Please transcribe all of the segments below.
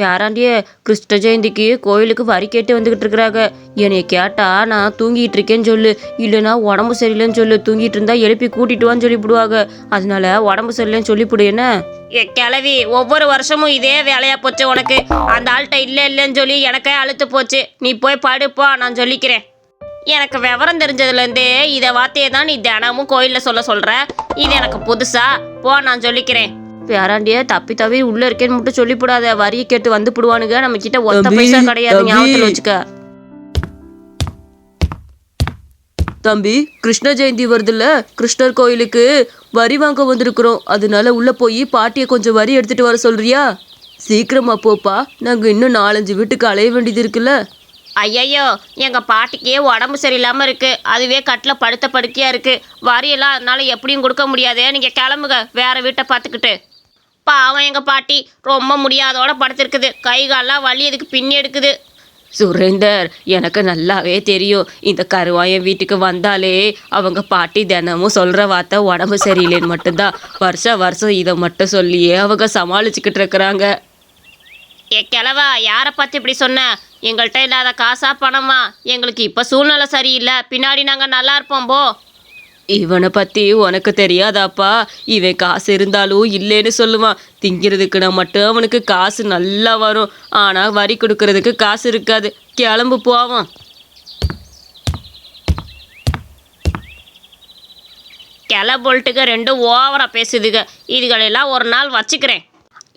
பேராண்டியே கிருஷ்ண ஜெயந்திக்கு கோயிலுக்கு வரி கேட்டு வந்துகிட்டு இருக்கிறாங்க. என்னைய கேட்டா நான் தூங்கிட்டு இருக்கேன்னு சொல்லு. இல்லைன்னா உடம்பு சரியில்லைன்னு சொல்லு. தூங்கிட்டு இருந்தா எழுப்பி கூட்டிட்டு வான்னு சொல்லிவிடுவாங்க அதனால உடம்பு சரியில்லைன்னு சொல்லிவிடு என்ன? ஏ கிளவி ஒவ்வொரு வருஷமும் இதே வேலையா போச்சு உனக்கு. அந்த ஆள்கிட்ட இல்லை இல்லைன்னு சொல்லி எனக்கே அழுத்து போச்சு. நீ போய் படுப்பா நான் சொல்லிக்கிறேன். எனக்கு விவரம் தெரிஞ்சதுலேருந்தே இதை வார்த்தையை தான் நீ தினமும் கோயிலில் சொல்ல சொல்கிற இது எனக்கு புதுசா. போ நான் சொல்லிக்கிறேன். பேராண்டியே தப்பி தவி உள்ள இருக்கேன்னு மட்டும் சொல்லிவிடாத வரியை கேட்டு வந்து போடுவானுங்க. நம்ம கிட்ட ஒத்த பைசா கிடையாது. ஞாபகத்தில் வச்சுக்க. தம்பி கிருஷ்ண ஜெயந்தி வருதுல்ல? கிருஷ்ணர் கோயிலுக்கு வரி வாங்க வந்திருக்கிறோம். அதனால உள்ள போய் பாட்டியை கொஞ்சம் வரி எடுத்துட்டு வர சொல்றியா? சீக்கிரமா போப்பா. நாங்க இன்னும் நாலஞ்சு வீட்டுக்கு அலைய வேண்டியது இருக்குல்ல? ஐயையோ எங்க பாட்டிக்கே உடம்பு சரியில்லாம இருக்கு. அதுவே கட்டில் படுத்த படுக்கையா இருக்கு. வரியெல்லாம் அதனால எப்படியும் கொடுக்க முடியாதே. நீங்க கிளம்புங்க. வேற வீட்டை பார்த்துக்கிட்டு. பாவம் எங்க பாட்டி. ரொம்ப முடியாதோட படுத்திருக்குது. கை கால்லாம் வலி அதுக்கு பின்னி எடுக்குது. சுரேந்தர் எனக்கு நல்லாவே தெரியும். இந்த கருவாயன் வீட்டுக்கு வந்தாலே அவங்க பாட்டி தினமும் சொல்கிற வார்த்தை உடம்பு சரியில்லைன்னு மட்டும்தான். வருஷம் வருஷம் இதை மட்டும் சொல்லியே அவங்க சமாளிச்சுக்கிட்டு இருக்கிறாங்க. ஏ கிழவா யாரை பார்த்து இப்படி சொன்ன? எங்கள்கிட்ட இல்லாத காசா பணமா? எங்களுக்கு இப்போ சூழ்நிலை சரியில்லை. பின்னாடி நாங்கள் நல்லா இருப்போம் போ. இவனை பற்றி உனக்கு தெரியாதாப்பா. இவன் காசு இருந்தாலும் இல்லைன்னு சொல்லுவான். திங்கிறதுக்குனா மட்டும் அவனுக்கு காசு நல்லா வரும். ஆனால் வரி கொடுக்கறதுக்கு காசு இருக்காது. கிளம்பு போவான் கிளம்பொல்ட்டுங்க ரெண்டும் ஓவராக பேசுதுங்க இதுகளெல்லாம் ஒரு நாள் வச்சுக்கிறேன்.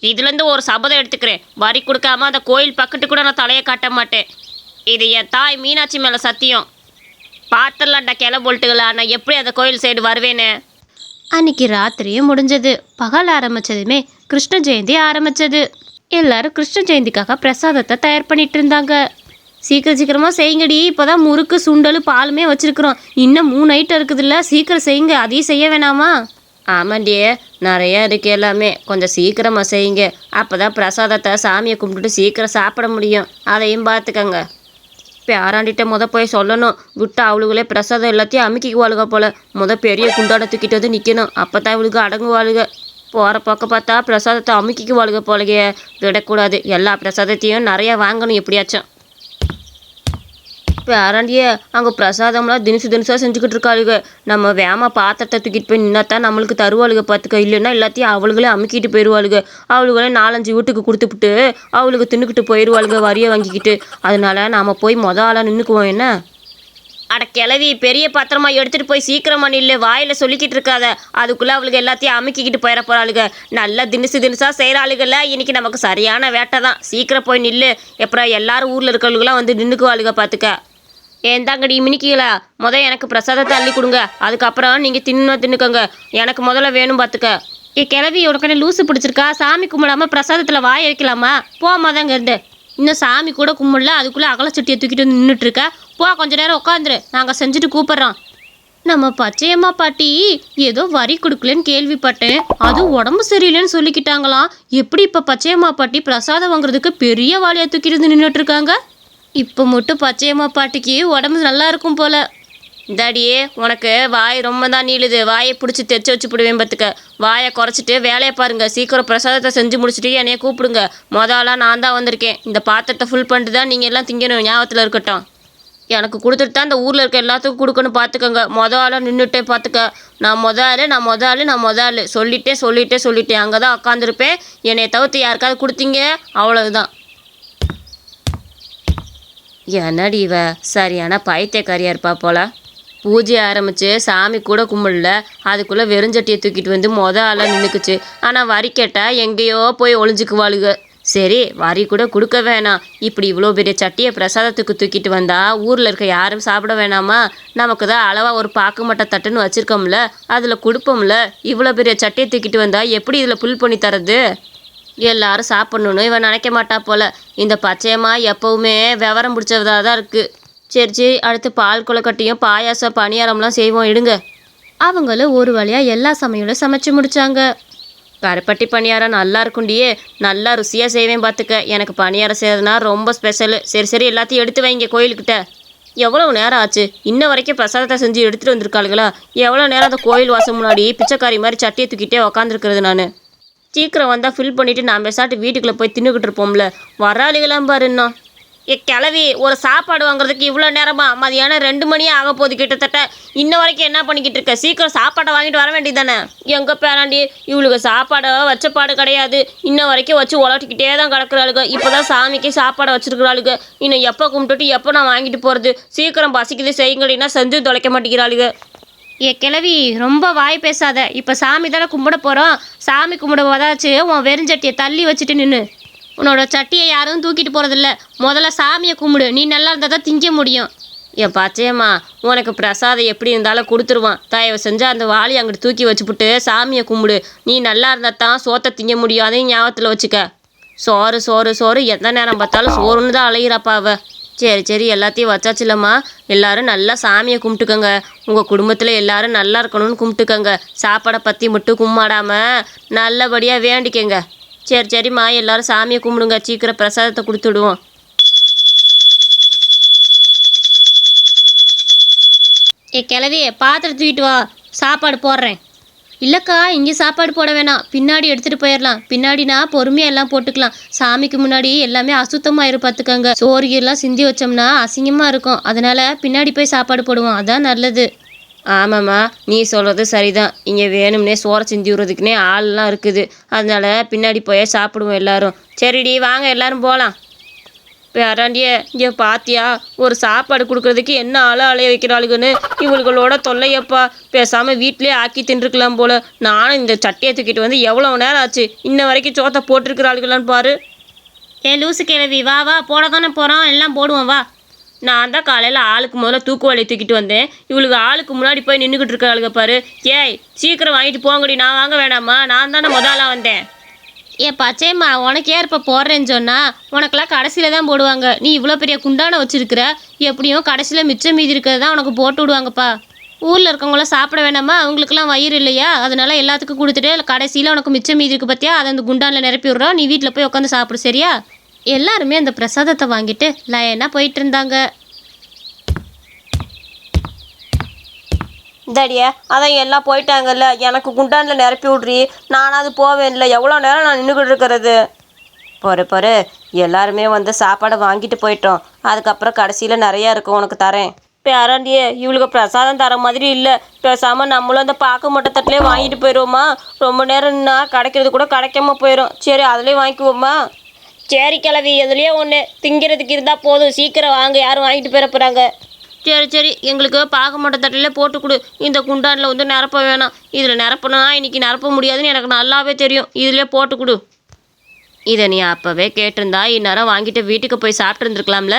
இதுலேருந்து ஒரு சபதம் எடுத்துக்கிறேன். வரி கொடுக்காம அந்த கோயில் பக்கத்து கூட நான் தலையை காட்ட மாட்டேன். இது என் தாய் மீனாட்சி மேலே சத்தியம். பார்த்துடலாம்டா கிளம்பொல்ட்டுகளா நான் எப்படி அந்த கோயில் சைடு வருவேன்னு? அன்னைக்கு ராத்திரியும் முடிஞ்சது. பகல் ஆரம்பிச்சதுமே கிருஷ்ண ஜெயந்தி ஆரம்பிச்சது. எல்லாரும் கிருஷ்ண ஜெயந்திக்காக பிரசாதத்தை தயார் பண்ணிட்டு இருந்தாங்க. சீக்கிரம் சீக்கிரமாக செய்யுங்கடி. இப்போ தான் முறுக்கு சுண்டல் பாலுமே வச்சுருக்குறோம். இன்னும் மூணு ஐட்டம் இருக்குதுல்ல. சீக்கிரம் செய்யுங்க. அதையும் செய்ய வேணாமா? ஆமாண்டியே நிறைய இருக்கு எல்லாமே. கொஞ்சம் சீக்கிரமாக செய்யுங்க. அப்போ தான் பிரசாதத்தை சாமியை கும்பிட்டுட்டு சீக்கிரம் சாப்பிட முடியும். அதையும் பார்த்துக்கங்க. பேராண்டிட்ட முத போய் சொல்லணும். விட்டு அவளுகளே பிரசாதம் எல்லாத்தையும் அமுக்கிக்குவாளுக போல. முத பெரிய குண்டாட தூக்கிட்டு வந்து நிற்கணும் அப்போ தான் இவளுக்கு அடங்குவாளுக. போகிற பக்கம் பார்த்தா பிரசாதத்தை அமுக்கிக்குவாளுக போலగే விடக்கூடாது. எல்லா பிரசாதத்தையும் நிறையா வாங்கணும் எப்படியாச்சும். பேராண்டியே அங்கே பிரசாதம்லாம் தினசு தினசாக செஞ்சுக்கிட்டு இருக்காளுங்க நம்ம வேமா பாத்திரத்தை தூக்கிட்டு போய் நின்னாதான் நம்மளுக்கு தருவாளுக பார்த்துக்க இல்லைன்னா எல்லாத்தையும் அவளுகளே அமுக்கிட்டு போயிடுவாளுங்க அவளுகளே நாலஞ்சு வீட்டுக்கு கொடுத்துப்புட்டு அவளுக்கு தின்னுக்கிட்டு போயிடுவாளுங்க வரியை வாங்கிக்கிட்டு. அதனால நாம் போய் மொத ஆளாக நின்றுக்குவோம் என்ன? அட கிளவி பெரிய பாத்திரமா எடுத்துட்டு போய் சீக்கிரமா நில்லு. வாயில சொல்லிக்கிட்டு இருக்காத. அதுக்குள்ள அவளுக்கு எல்லாத்தையும் அமுக்கிக்கிட்டு போயிட போறாளுங்க நல்லா தினுசு தினுசா செய்யறாளுகள்ல இன்னைக்கு நமக்கு சரியான வேட்டை தான். சீக்கிரம் போய் நில்லு. அப்புறம் எல்லாரும் ஊர்ல இருக்கவளுகெல்லாம் வந்து நின்றுக்குவாளுங்க பாத்துக்க. ஏந்தாங்கடி மினிக்கிகளா முத எனக்கு பிரசாதத்தை அள்ளி கொடுங்க. அதுக்கப்புறம் நீங்கள் தின்னு தின்னுக்கோங்க. எனக்கு முதல்ல வேணும் பார்த்துக்க ஏ கிளவி உனக்கு லூசு பிடிச்சிருக்கா? சாமி கும்பிடாம பிரசாதத்தில் வாய வைக்கலாமா? போ மதங்க இருந்து இன்னும் சாமி கூட கும்பிடல. அதுக்குள்ளே அகலச்சட்டியை தூக்கிட்டு வந்து நின்றுட்டு இருக்க போ கொஞ்ச நேரம் உட்காந்துரு நாங்கள் செஞ்சுட்டு கூப்பிட்றோம். நம்ம பச்சையம்மா பாட்டி ஏதோ வரி கொடுக்கலன்னு கேள்விப்பட்டேன். அதுவும் உடம்பு சரியில்லைன்னு சொல்லிக்கிட்டாங்களாம். எப்படி இப்போ பச்சையம்மா பாட்டி பிரசாதம் வாங்குறதுக்கு பெரிய வாளியா தூக்கிட்டு வந்து நின்றுட்டு இருக்காங்க இப்போ மட்டும் பச்சையம்மா பாட்டிக்கு உடம்பு நல்லா இருக்கும் போல. இந்தாடியே உனக்கு வாய் ரொம்ப தான் நீளுது. வாயை பிடிச்சி தைச்சி வச்சு போடுவேன் பார்த்துக்க. வாயை குறைச்சிட்டு வேலையை பாருங்கள் சீக்கிரம் பிரசாதத்தை செஞ்சு முடிச்சுட்டு என்னைய கூப்பிடுங்க. மொதலாக நான் தான் வந்திருக்கேன். இந்த பாத்திரத்தை ஃபுல் பண்ணிட்டு தான் நீங்கள் எல்லாம் திங்கணும். ஞாபகத்தில் இருக்கட்டும். எனக்கு கொடுத்துட்டு தான் இந்த ஊரில் இருக்க எல்லாத்துக்கும் கொடுக்கணும் பார்த்துக்கோங்க. மொத ஆளாக நின்றுட்டே பார்த்துக்க. நான் மொத ஆள் நான் மொத ஆள் நான் முத ஆள் சொல்லிட்டே சொல்லிட்டே சொல்லிட்டேன். அங்கே தான் உட்காந்துருப்பேன் என்னை தவிர்த்து யாருக்காவது கொடுத்தீங்க? அவ்வளவுதான். என்னடி இவ? சரியான பைத்தியக்காரியா இருப்பா போல. பூஜை ஆரம்பிச்சு சாமி கூட கும்பிடல. அதுக்குள்ளே வெறுஞ்சட்டியை தூக்கிட்டு வந்து மொத ஆளாக நின்றுக்குச்சு ஆனால் வரி கேட்டால் எங்கேயோ போய் ஒளிஞ்சுக்குவாளுக. சரி வரி கூட கொடுக்க வேணாம். இப்படி இவ்வளோ பெரிய சட்டியை பிரசாதத்துக்கு தூக்கிட்டு வந்தால் ஊரில் இருக்க யாரும் சாப்பிட வேணாமா? நமக்கு தான் அளவாக ஒரு பாக்கு மட்டை தட்டுன்னு வச்சுருக்கோம்ல. அதில் கொடுப்போம்ல. இவ்வளோ பெரிய சட்டியை தூக்கிட்டு வந்தால் எப்படி இதில் புல் பண்ணி தரது? எல்லாரும் சாப்பிட்ணுன்னு இவன் நினைக்க மாட்டா போல. இந்த பச்சையம்மா எப்போவுமே விவரம் பிடிச்சதாக தான் இருக்குது சரி சரி அடுத்து பால் குளக்கட்டியும் பாயாசம் பணியாரம்லாம் செய்வோம் இடுங்க. அவங்களும் ஒரு வழியாக எல்லா சமையலும் சமைச்சு முடித்தாங்க கருப்பட்டி பணியாரம் நல்லா இருக்குண்டியே நல்லா ருசியாக செய்வேன் பார்த்துக்க எனக்கு பணியாரம் செய்யறதுனா ரொம்ப ஸ்பெஷலு சரி சரி எல்லாத்தையும் எடுத்து வைங்க கோயிலுக்கிட்ட. எவ்வளோ நேரம் ஆச்சு? இன்ன வரைக்கும் பிரசாதத்தை செஞ்சு எடுத்துகிட்டு வந்திருக்காளுங்களா எவ்வளோ நேரம் அந்த கோயில் வாசம் முன்னாடி பிச்சைக்காரி மாதிரி சட்டியை தூக்கிட்டே உக்காந்துருக்கிறது நான். சீக்கிரம் வந்தால் ஃபில் பண்ணிவிட்டு நான் பேசாட்டு வீட்டுக்குள்ளே போய் தின்னுக்கிட்டு இருப்போம்ல. வராளிகளாம் பாரு இன்னும். ஏ கிளவி ஒரு சாப்பாடு வாங்குறதுக்கு இவ்வளோ நேரமா? மதியானம் ரெண்டு மணியே ஆக போகுது கிட்டத்தட்ட. இன்ன வரைக்கும் என்ன பண்ணிக்கிட்டு இருக்க? சீக்கிரம் சாப்பாடை வாங்கிட்டு வர வேண்டியதானே எங்கே பேராண்டி இவளுக்கு சாப்பாடை வச்ச பாடு கிடையாது. இன்ன வரைக்கும் வச்சு உலட்டிக்கிட்டே தான் கிடக்குறாளுங்க இப்போ தான் சாமிக்கு சாப்பாடை வச்சிருக்கிறாளுங்க இன்னும் எப்போ கும்பிட்டுட்டு எப்போ நான் வாங்கிட்டு போகிறது சீக்கிரம் பசிக்குது செய்யுங்கடினா செஞ்சு தொலைக்க மாட்டேங்கிறாளுங்க ஏ கிழவி ரொம்ப வாய் பேசாத. இப்போ சாமி தானே கும்பிட போகிறோம் சாமி கும்பிட போதாச்சு உன் வெறுஞ்சட்டியை தள்ளி வச்சுட்டு நின்று உன்னோட சட்டியை யாரும் தூக்கிட்டு போகிறதில்ல முதல்ல சாமியை கும்பிடு. நீ நல்லா இருந்தால் தான் திங்க முடியும். என் பச்சையம்மா உனக்கு பிரசாதம் எப்படி இருந்தாலும் கொடுத்துருவான். தயவு செஞ்சு அந்த வாளி அங்கிட்டு தூக்கி வச்சுப்புட்டு சாமியை கும்பிடு. நீ நல்லா இருந்தால் தான் சோத்தை திங்க முடியும். அதையும் ஞாபகத்தில் வச்சுக்க. சோறு சோறு சோறு. எந்த நேரம் பார்த்தாலும் சோறுன்னு தான் அலையிறப்பாவை சரி சரி எல்லாத்தையும் வச்சாச்சுலம்மா. எல்லாரும் நல்லா சாமியை கும்பிட்டுக்கோங்க. உங்கள் குடும்பத்தில் எல்லாரும் நல்லா இருக்கணும்னு கும்பிட்டுக்கோங்க. சாப்பாடை பற்றி மட்டும் கும்மாடாமல் நல்லபடியாக வேண்டிக்கங்க. சரி சரிம்மா எல்லாரும் சாமியை கும்பிடுங்க. சீக்கிரம் பிரசாதத்தை கொடுத்துடுவோம். ஏ கிளவி பாத்திரம் தூக்கிட்டு வா. சாப்பாடு போடுறேன். இல்லைக்கா இங்கே சாப்பாடு போட வேணாம். பின்னாடி எடுத்துகிட்டு போயிடலாம் பின்னாடினா பொறுமையாக எல்லாம் போட்டுக்கலாம். சாமிக்கு முன்னாடி எல்லாமே அசுத்தமாக பார்த்துக்கோங்க சோறு எல்லாம் சிந்தி வச்சோம்னா அசிங்கமாக இருக்கும். அதனால பின்னாடி போய் சாப்பாடு போடுவோம். அதான் நல்லது. ஆமாம்மா நீ சொல்கிறது சரிதான். இங்கே வேணும்னே சோறை சிந்தி விடுறதுக்குனே ஆள்லாம் இருக்குது. அதனால பின்னாடி போய் சாப்பிடுவோம் எல்லாரும். சரிடி வாங்க எல்லாரும் போகலாம் பேராண்டியே இங்கே பாத்தியா? ஒரு சாப்பாடு கொடுக்கறதுக்கு என்ன ஆள அலைய வைக்கிறாளுகன்னு? இவளுகளோட தொல்லையப்பா. பேசாமல் வீட்டிலே ஆக்கி தின்றுக்கலாம் போல. நானும் இந்த சட்டையை தூக்கிட்டு வந்து எவ்வளோ நேரம் ஆச்சு? இன்ன வரைக்கும் சோத்தை போட்டிருக்கிறாளுகளான்னு பாரு. ஏ லூசு கிழவி வா வா போட தானே போகிறோம் எல்லாம் போடுவோம் வா. நான் தான் காலையில் ஆளுக்கு முதல்ல தூக்குவாளி தூக்கிட்டு வந்தேன். இவளுக்கு ஆளுக்கு முன்னாடி போய் நின்றுக்கிட்டு இருக்காளுங்க பாரு. ஏய் சீக்கிரம் வாங்கிட்டு போங்கடி. நான் வாங்க வேணாமா? நான் தானே முதலாக வந்தேன். ஏ பச்சையம்மா உனக்கே ஏன் இப்போ போடுறேன்னு சொன்னால் உனக்கெல்லாம் கடைசியில் தான் போடுவாங்க. நீ இவ்வளோ பெரிய குண்டான வச்சுருக்கிற? எப்படியும் கடைசியில் மிச்சம் மீதி இருக்கிறது தான் உனக்கு போட்டு விடுவாங்கப்பா. ஊரில் இருக்கவங்களாம் சாப்பிட வேணாமா? அவங்களுக்குலாம் வயிறு இல்லையா? அதனால எல்லாத்துக்கும் கொடுத்துட்டு கடைசியில் உனக்கு மிச்சம் மீதி இருக்கு பார்த்தியா அதை அந்த குண்டானில் நிரப்பி விட்றோம். நீ வீட்டில் போய் உட்காந்து சாப்பிடு சரியா? எல்லாருமே அந்த பிரசாதத்தை வாங்கிட்டு லயனாக போயிட்டு இருந்தாங்க. இந்தாடியே அதான் எல்லாம் போயிட்டாங்கல்ல. எனக்கு குண்டானில் நிரப்பி விட்றி நானாவது போவேன்ல. எவ்வளோ நேரம் நான் நின்றுக்கிட்டு இருக்கிறது? பொறு பொறு. எல்லாருமே வந்து சாப்பாடை வாங்கிட்டு போயிட்டோம். அதுக்கப்புறம் கடைசியில் நிறையா இருக்கும் உனக்கு தரேன். பேராண்டியே இவளுக்கு பிரசாதம் தர மாதிரி இல்லை. பேசாமல் நம்மளும் அந்த பாக்கு மட்டை தட்டிலே வாங்கிட்டு போயிடுவோமா ரொம்ப நேரம் கிடைக்கிறது கூட கிடைக்காம போயிடும் சரி அதுலேயே வாங்கிக்குவோமா? சரி கிளவி எதுலேயே ஒன்று திங்கிறதுக்கு இருந்தால் போதும். சீக்கிரம் வாங்க. யாரும் வாங்கிட்டு போயிட போகிறாங்க சரி சரி எங்களுக்கு பார்க்க மாட்ட தட்டிலே போட்டு கொடு. இந்த குண்டானில் வந்து நிரப்ப வேணாம். இதில் நிரப்பினா இன்றைக்கி நிரப்ப முடியாதுன்னு எனக்கு நல்லாவே தெரியும். இதிலே போட்டு கொடு. இதை நீ அப்போவே கேட்டிருந்தா இந்நேரம் வாங்கிட்டு வீட்டுக்கு போய் சாப்பிட்ருந்துருக்கலாம்ல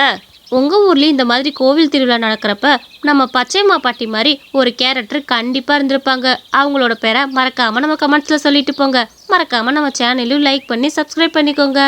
உங்கள் ஊர்லேயும் இந்த மாதிரி கோவில் திருவிழா நடக்கிறப்ப நம்ம பச்சைமா பாட்டி மாதிரி ஒரு கேரக்டர் கண்டிப்பாக இருந்திருப்பாங்க. அவங்களோட பேரை மறக்காமல் நம்ம கமெண்ட்ஸில் சொல்லிட்டு போங்க. மறக்காமல் நம்ம சேனலையும் லைக் பண்ணி சப்ஸ்கிரைப் பண்ணிக்கோங்க.